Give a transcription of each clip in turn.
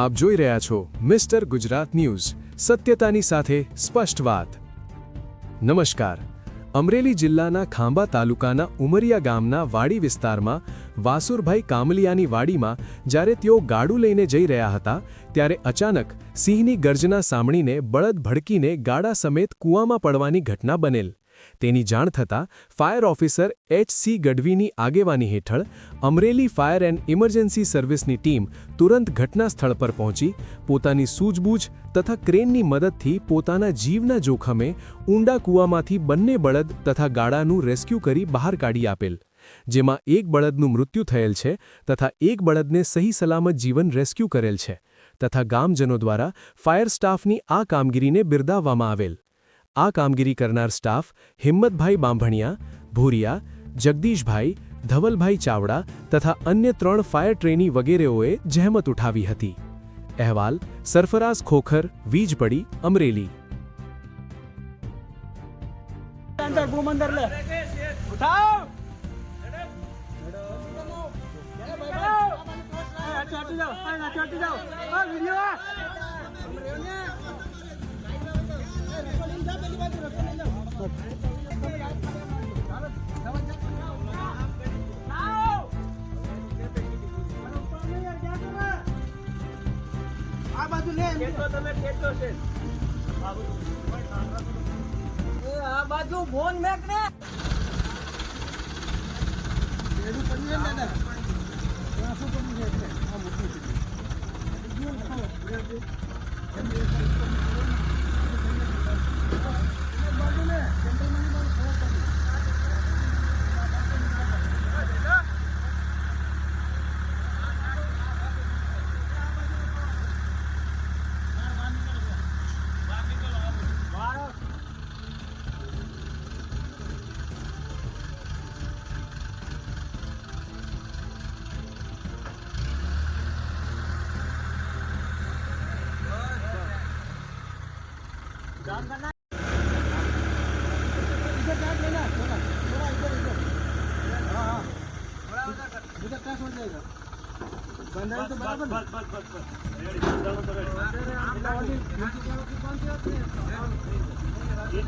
આપ જોઈ રહ્યા છો મિસ્ટર ગુજરાત ન્યૂઝ, સત્યતાની સાથે સ્પષ્ટ વાત. નમસ્કાર. અમરેલી જિલ્લાના ખાંભા તાલુકાના ઉમરિયા ગામના વાડી વિસ્તારમાં વાસુરભાઈ કામલિયાની વાડીમાં જ્યારે તેઓ ગાડું લઈને જઈ રહ્યા હતા, ત્યારે અચાનક સિંહની ગર્જના સાંભળીને બળદ ભડકીને ગાડા સમેત કૂવામાં પડવાની ઘટના બનેલ. તેની જાણ થતાં ફાયર ઓફિસર એચ સી ગઢવીની આગેવાની હેઠળ અમરેલી ફાયર એન્ડ ઇમરજન્સી સર્વિસની ટીમ તુરંત ઘટના સ્થળ પર પહોંચી, પોતાની સૂઝબૂઝ તથા ક્રેનની મદદથી પોતાના જીવના જોખમે ઊંડા કૂવામાંથી બંને બળદ તથા ગાડાનું રેસ્ક્યુ કરી બહાર કાઢી આપેલ, જેમાં એક બળદનું મૃત્યુ થયેલ છે તથા એક બળદને સહી સલામત જીવન રેસ્ક્યુ કરેલ છે તથા ગામજનો દ્વારા ફાયર સ્ટાફની આ કામગીરીને બિરદાવવામાં આવેલ. આ કામગીરી કરનાર સ્ટાફ હિંમતભાઈ બાંભણિયા ભૂરિયા જગદીશભાઈ ધવલભાઈ ચાવડા તથા અન્ય ત્રણ ફાયર ટ્રેની વગેરેઓએ જહેમત ઉઠાવી હતી અહેવાલ સરફરાઝ ખોખર વીજપડી અમરેલી ઉઠાવ બાજુ લે તમે ખેંચો છે. આ બાજુ ફોન મેક ને. એડું પડી ને દાદા. ત્યાં શું પડી છે? આ મોટું છે.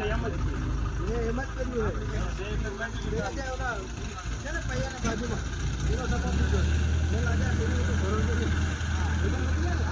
એમ જ એમ જ કર્યું હોય છે ને. પૈયાના બાજુમાં એનો સપોર્ટ દીધો મેં લાગ્યા ભરોસો નથી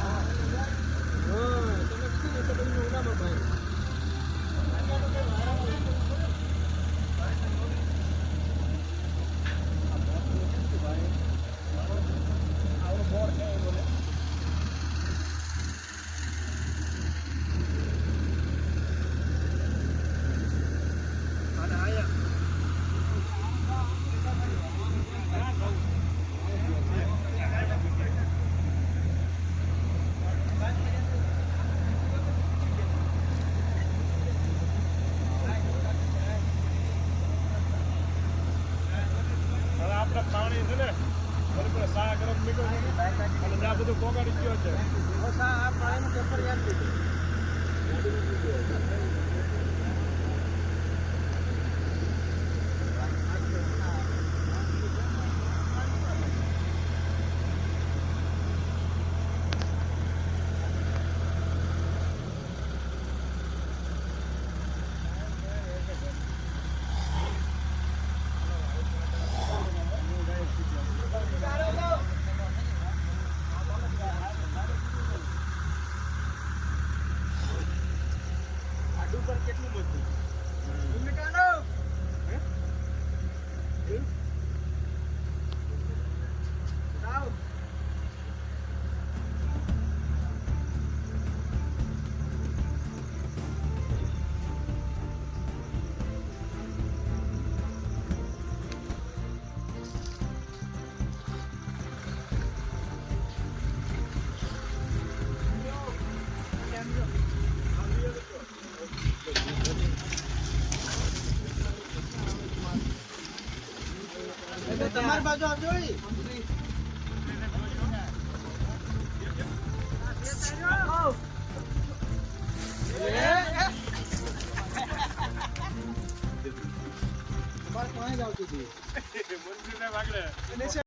સા ગરમ નીકળ્યું છે. અને ત્યાં બધું પોગાડી ગયો છે. આ પાણીનું પેપર યાદ લીધું તમારી બાજુ આવજો. તમારે ક્યાંય જ આવતી હતી મંદિરને વાગડે નીચે